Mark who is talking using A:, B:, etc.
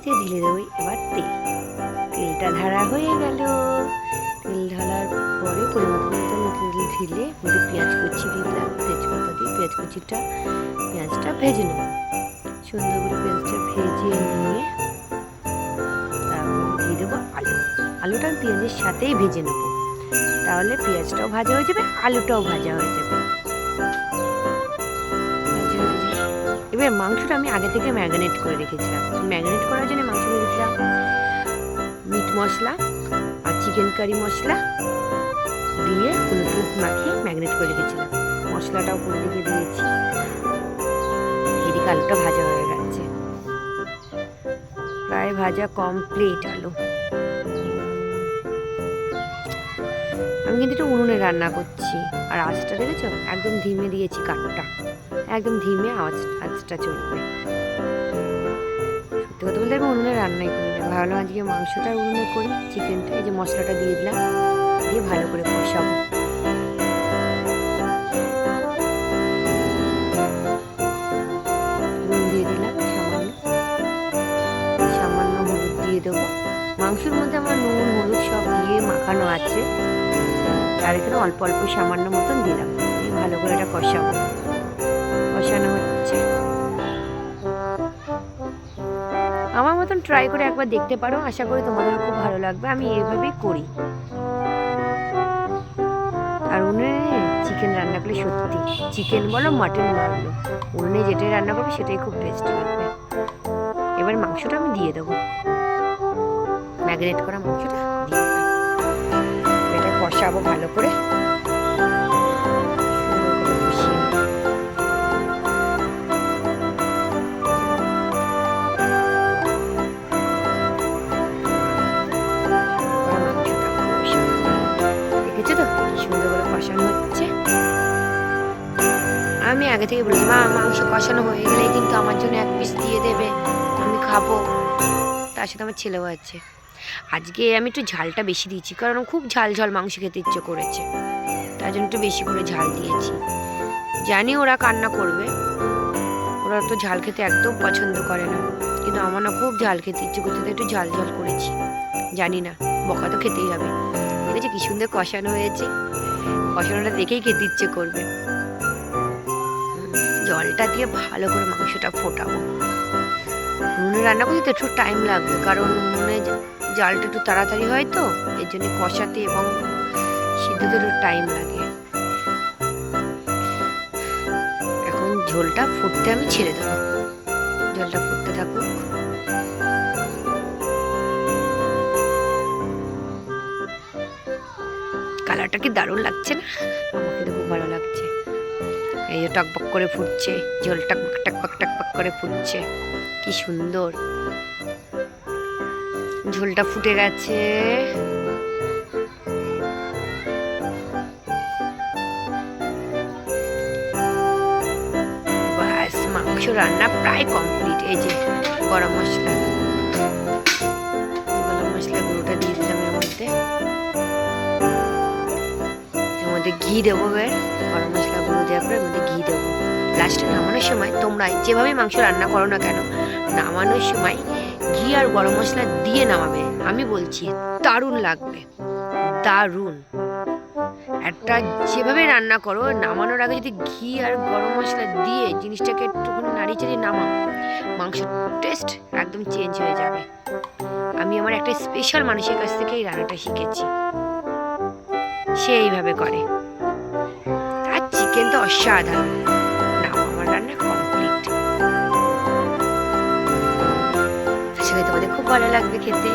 A: নিচে ঢেলে দেবো এবার তেল। তেলটা ধারা হয়ে গেল। তেল ঢালার পরে পরিমাণ মতন তেল ঢেলে মধ্যে পেঁয়াজ কুচি দিলাম। তেজপাতা দিয়ে পেঁয়াজ কুচিটা, পেঁয়াজটা ভেজে নেব। সুন্দর করে পেঁয়াজটা ভেজে নিয়ে তারপর দিয়ে দেবো আলু। আলুটা পেঁয়াজের সাথেই ভেজে নেব। তাহলে পেঁয়াজটাও ভাজা হয়ে যাবে, আলুটাও ভাজা হয়ে যাবে। এবার মাংসটা আমি আগে থেকে ম্যাগনেট করে রেখেছিলাম। ম্যাগনেট করার জন্য মাংস রেখেছিলাম মিট মশলা আর চিকেন কারি মশলা দিয়ে হলুদ মাখিয়ে ম্যাগনেট করে রেখেছিলাম। মশলাটাও উপর দিকে দিয়েছি। এদিকে আলুটা ভাজা হয়ে গেছে। প্রায় ভাজা কমপ্লিট আলু। আমি কিন্তু একটু উনুনে রান্না করছি। আর আঁচটা দেখেছ? একদম ধিমে দিয়েছি কাঠটা। একদম ধিমে আওয়াজ আঁচটা চলবে। সত্যি কথা বলতে আমি উনুনে রান্নাই করি না। ভাবলাম আজকে মাংসটা উনুনে করি চিকেনটা এই যে মশলাটা দিয়ে দিলাম, দিয়ে ভালো করে কষাবো। দিয়ে দেবো। মাংসের মধ্যে আমার নুন, হলুদ সব দিয়ে মাখানো আছে। আর এখানে অল্প অল্প সামান্য মতন দিলাম। ভালো করে এটা কষাবো। কষানো হচ্ছে। আমার মতন ট্রাই করে একবার দেখতে পারো। আশা করি তোমাদের খুব ভালো লাগবে। আমি এভাবেই করি। আর উনুনে চিকেন রান্না করলে সত্যি চিকেন বলো মাটন বলো উনুনে যেটাই রান্না করবে, সেটাই খুব টেস্ট লাগবে। এবার মাংসটা আমি দিয়ে দেবো। ম্যাগনেট করা মাংসটা। দিয়ে দিলাম এটা কষাবো ভালো করে। আমি আগে থেকে বলেছি, মা, মাংস কষানো হয়ে গেলে কিন্তু আমার জন্য এক পিস দিয়ে দেবে। আমি খাব। তার সাথে আমার ছেলেও আছে। আজকে আমি একটু ঝালটা বেশি দিয়েছি, কারণ খুব ঝাল ঝাল মাংস খেতে ইচ্ছে করেছে। তার জন্য একটু বেশি করে ঝাল দিয়েছি। জানি ওরা কান্না করবে। ওরা তো ঝাল খেতে একদম পছন্দ করে না। কিন্তু আমার না খুব ঝাল খেতে ইচ্ছে করছে একটু ঝাল ঝাল করেছি। জানি না, বকা তো খেতেই হবে। দেখেছি কি সুন্দর কষানো হয়েছে। কষানোটা দেখেই খেতে ইচ্ছে করবে। জলটা দিয়ে ভালো করে মাংসটা ফোটাবো। উনুনে রান্না করতে তো একটু টাইম লাগবে, কারণ উনুনে জা- জালটা একটু তাড়াতাড়ি হয় তো, এর জন্য কষাতে এবং সিদ্ধতে একটু টাইম লাগে। এখন ঝোলটা ফুটতে আমি ছেড়ে দেবো। জলটা ফুটতে থাকুক। কালারটা কি দারুণ লাগছে না? আমাকে তো খুব ভালো লাগছে। এই যে টকবক করে ফুটছে ঝোল টকবক টকবক টকবক করে ফুটছে। কি সুন্দর। ঝোলটা ফুটে গেছে। ব্যাস, মাংস রান্না প্রায় কমপ্লিট এই যে গরম মশলা। গরম মশলা গুঁড়োটা দিয়ে দিলাম এর মধ্যে। এর মধ্যে ঘি দেবো এবার। লাস্টে নামানোর সময় তোমরা যেভাবে মাংস রান্না করো না কেন, নামানোর সময় ঘি আর গরম মশলা দিয়ে নামাবে। আমি বলছি, দারুণ লাগবে, দারুণ। একটা যেভাবে রান্না করো, নামানোর আগে যদি ঘি আর গরম মশলা দিয়ে জিনিসটাকে একটুখানি নাড়িয়ে চাড়িয়ে নামাও, মাংসের টেস্ট একদম চেঞ্জ হয়ে যাবে। আমি আমার একটা স্পেশাল মানুষের কাছ থেকে এই রান্নাটা শিখেছি। সে এইভাবে করে। আর চিকেন তো অসাধারণ। ভালো লাগবে খেতে।